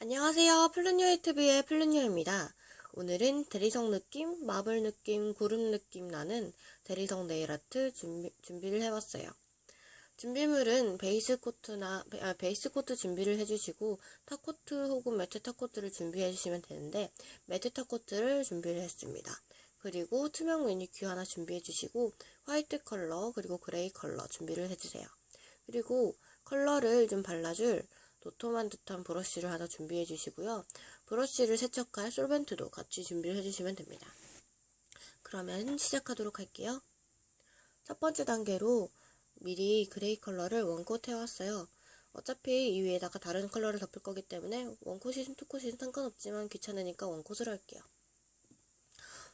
안녕하세요. 플루뉴 유튜브의 플루뉴입니다. 오늘은 대리석 느낌, 마블 느낌, 구름 느낌 나는 대리석 네일아트 준비, 준비를 해봤어요. 준비물은 베이스 코트나 아, 베이스 코트 준비를 해주시고 탑코트 혹은 매트 탑코트를 준비해 주시면 되는데 매트 탑코트를 준비를 했습니다. 그리고 투명 매니큐 하나 준비해 주시고 화이트 컬러 그리고 그레이 컬러 준비를 해주세요. 그리고 컬러를 좀 발라줄 도톰한 듯한 브러쉬를 하나 준비해 주시고요. 브러쉬를 세척할 솔벤트도 같이 준비를 해주시면 됩니다. 그러면 시작하도록 할게요. 첫 번째 단계로 미리 그레이 컬러를 원콧 해왔어요. 어차피 이 위에다가 다른 컬러를 덮을 거기 때문에 원콧이든 투콧이든 상관없지만 귀찮으니까 원콧을 할게요.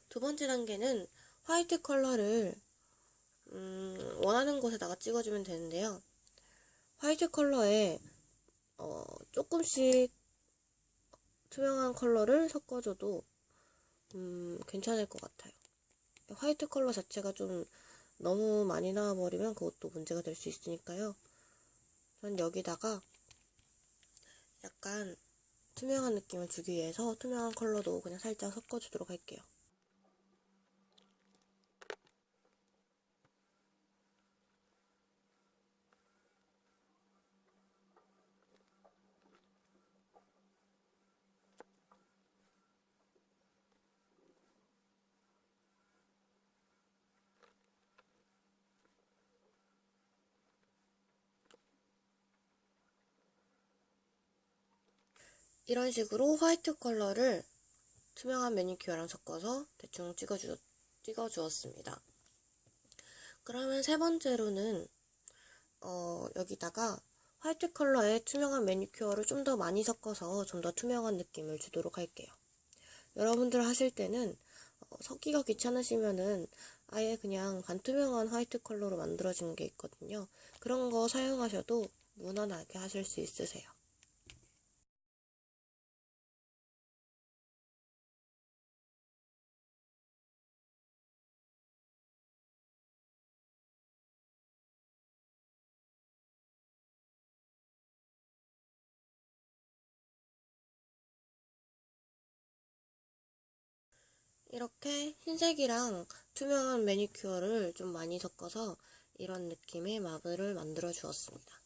두 번째 단계는 화이트 컬러를 음, 원하는 곳에다가 찍어주면 되는데요. 화이트 컬러에 어, 조금씩 투명한 컬러를 섞어줘도 음, 괜찮을 것 같아요. 화이트 컬러 자체가 좀 너무 많이 나와버리면 그것도 문제가 될 수 있으니까요. 전 여기다가 약간 투명한 느낌을 주기 위해서 투명한 컬러도 그냥 살짝 섞어주도록 할게요. 이런 식으로 화이트 컬러를 투명한 매니큐어랑 섞어서 대충 찍어주, 찍어주었습니다. 그러면 세 번째로는 어, 여기다가 화이트 컬러의 투명한 매니큐어를 좀 더 많이 섞어서 좀 더 투명한 느낌을 주도록 할게요. 여러분들 하실 때는 어, 섞기가 귀찮으시면은 아예 그냥 반투명한 화이트 컬러로 만들어진 게 있거든요. 그런 거 사용하셔도 무난하게 하실 수 있으세요. 이렇게 흰색이랑 투명한 매니큐어를 좀 많이 섞어서 이런 느낌의 마블을 만들어 주었습니다.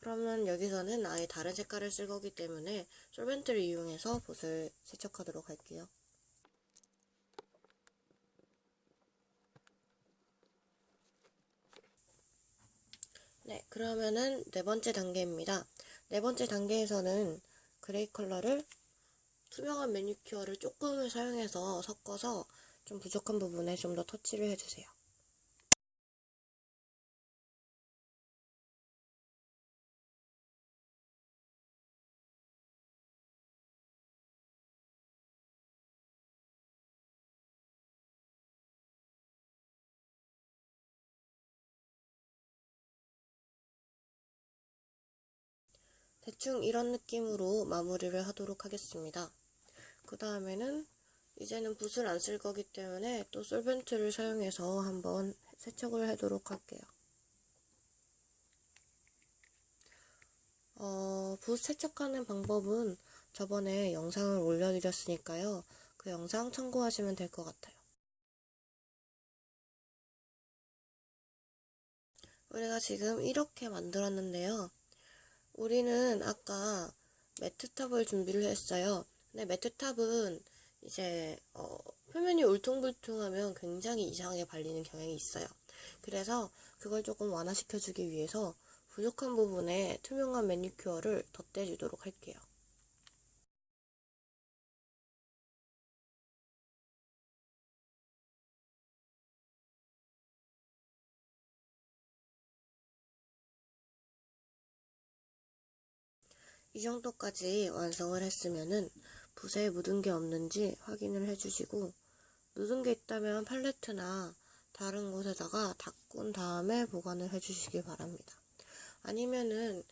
그러면 여기서는 아예 다른 색깔을 쓸 거기 때문에 솔벤트를 이용해서 붓을 세척하도록 할게요. 네, 그러면은 네 번째 단계입니다. 네 번째 단계에서는 그레이 컬러를 투명한 매니큐어를 조금을 사용해서 섞어서 좀 부족한 부분에 좀 더 터치를 해주세요. 대충 이런 느낌으로 마무리를 하도록 하겠습니다. 그 다음에는 이제는 붓을 안 쓸 거기 때문에 또 솔벤트를 사용해서 한번 세척을 하도록 할게요. 어, 붓 세척하는 방법은 저번에 영상을 올려드렸으니까요. 그 영상 참고하시면 될 것 같아요. 우리가 지금 이렇게 만들었는데요. 우리는 아까 매트탑을 준비를 했어요. 근데 매트탑은 이제 어, 표면이 울퉁불퉁하면 굉장히 이상하게 발리는 경향이 있어요. 그래서 그걸 조금 완화시켜주기 위해서 부족한 부분에 투명한 매니큐어를 덧대주도록 할게요. 이 정도까지 완성을 했으면은 붓에 묻은 게 없는지 확인을 해주시고 묻은 게 있다면 팔레트나 다른 곳에다가 닦은 다음에 보관을 해주시기 바랍니다. 아니면은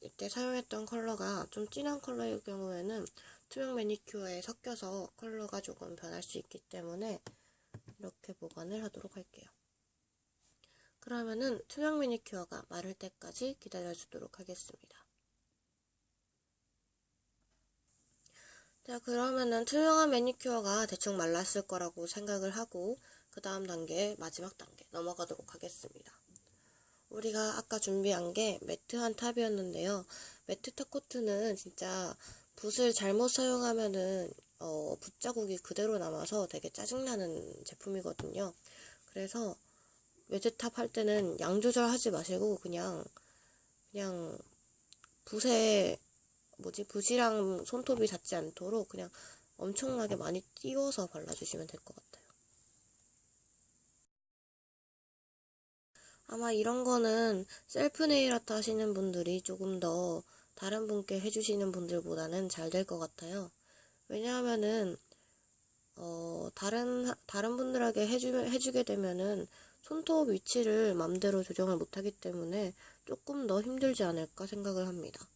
이때 사용했던 컬러가 좀 진한 컬러일 경우에는 투명 매니큐어에 섞여서 컬러가 조금 변할 수 있기 때문에 이렇게 보관을 하도록 할게요. 그러면은 투명 매니큐어가 마를 때까지 기다려주도록 하겠습니다. 자, 그러면은 투명한 매니큐어가 대충 말랐을 거라고 생각을 하고 그 다음 단계, 마지막 단계 넘어가도록 하겠습니다. 우리가 아까 준비한 게 매트한 탑이었는데요. 매트 탑 코트는 진짜 붓을 잘못 사용하면은 어, 붓자국이 그대로 남아서 되게 짜증나는 제품이거든요. 그래서 매트 탑 할 때는 양 조절하지 마시고 그냥 그냥 붓에 뭐지 붓이랑 손톱이 닿지 않도록 그냥 엄청나게 많이 띄워서 발라주시면 될 것 같아요. 아마 이런 거는 셀프 네일 아트 하시는 분들이 조금 더 다른 분께 해주시는 분들보다는 잘 될 것 같아요. 왜냐하면은 어, 다른 다른 분들에게 해주, 해주게 되면은 손톱 위치를 맘대로 조정을 못하기 때문에 조금 더 힘들지 않을까 생각을 합니다.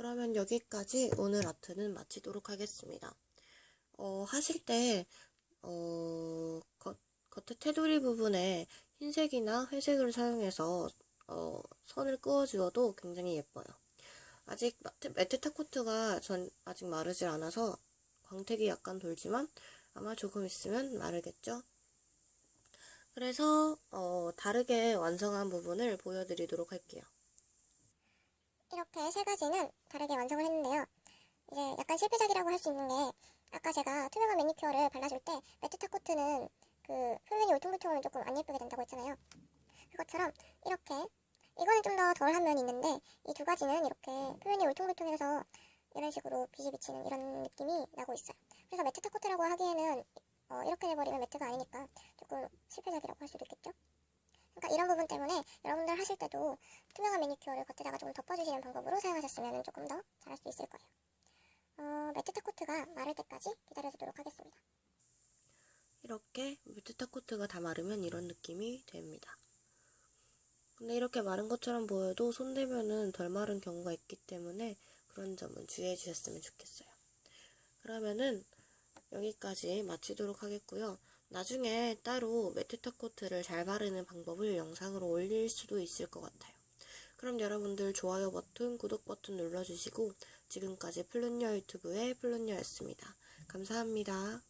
그러면 여기까지 오늘 아트는 마치도록 하겠습니다. 어, 하실 때, 어, 겉, 겉에 테두리 부분에 흰색이나 회색을 사용해서, 어, 선을 그어주어도 굉장히 예뻐요. 아직 매트타 코트가 전 아직 마르질 않아서 광택이 약간 돌지만 아마 조금 있으면 마르겠죠? 그래서, 어, 다르게 완성한 부분을 보여드리도록 할게요. 이렇게 세 가지는 다르게 완성을 했는데요. 이제 약간 실패작이라고 할 수 있는 게 아까 제가 투명한 매니큐어를 발라줄 때 매트타 코트는 그 표면이 울퉁불퉁하면 조금 안 예쁘게 된다고 했잖아요. 그것처럼 이렇게 이거는 좀 더 덜한 면이 있는데 이 두 가지는 이렇게 표면이 울퉁불퉁해서 이런 식으로 빛이 비치는 이런 느낌이 나고 있어요. 그래서 매트 타 코트라고 하기에는 어, 이렇게 돼버리면 매트가 아니니까 조금 실패작이라고 할 수도 있겠죠. 그러니까 이런 부분 때문에 여러분들 하실 때도 투명한 매니큐어를 겉에다가 좀 덮어주시는 방법으로 사용하셨으면 조금 더 잘할 수 있을 거예요. 어, 매트타 코트가 마를 때까지 기다려주도록 하겠습니다. 이렇게 뮤트타 코트가 다 마르면 이런 느낌이 됩니다. 근데 이렇게 마른 것처럼 보여도 손대면은 덜 마른 경우가 있기 때문에 그런 점은 주의해 주셨으면 좋겠어요. 그러면은 여기까지 마치도록 하겠고요. 나중에 따로 매트타 코트를 잘 바르는 방법을 영상으로 올릴 수도 있을 것 같아요. 그럼 여러분들 좋아요 버튼, 구독 버튼 눌러주시고 지금까지 플룬녀 유튜브의 플룬녀였습니다. 감사합니다.